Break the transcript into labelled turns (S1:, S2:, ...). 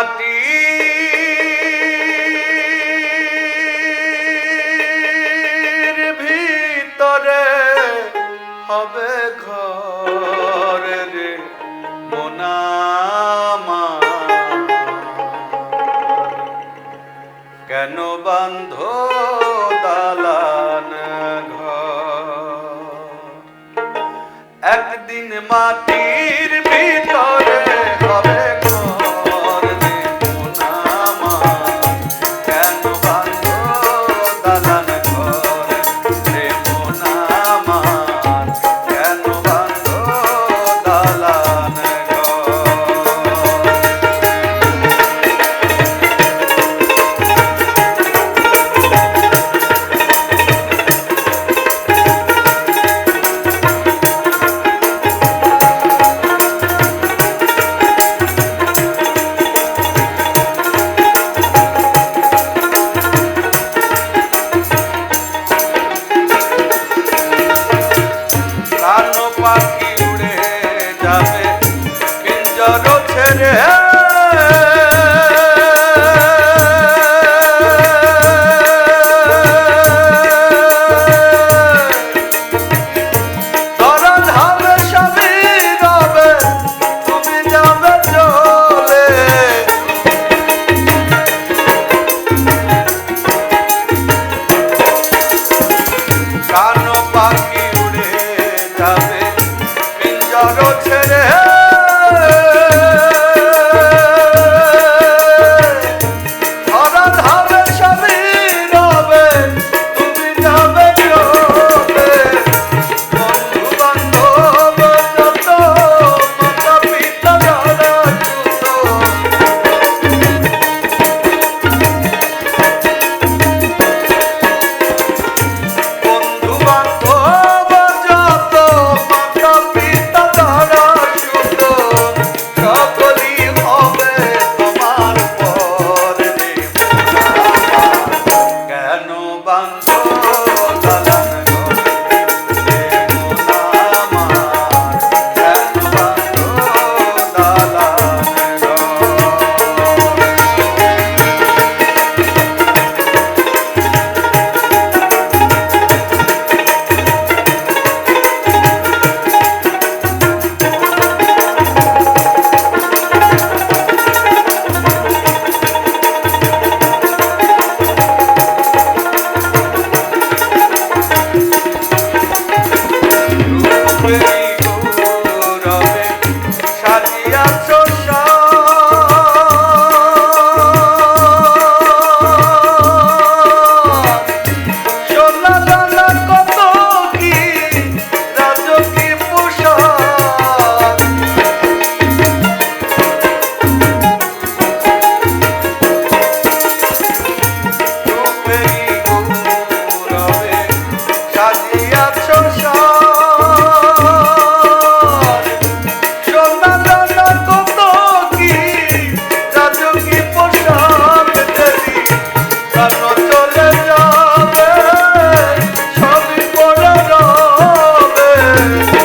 S1: মাটি ভিতরে হবে ঘর রে মোনামা। কেন বান্ধ দালান ঘর? একদিন মাটি Yeah.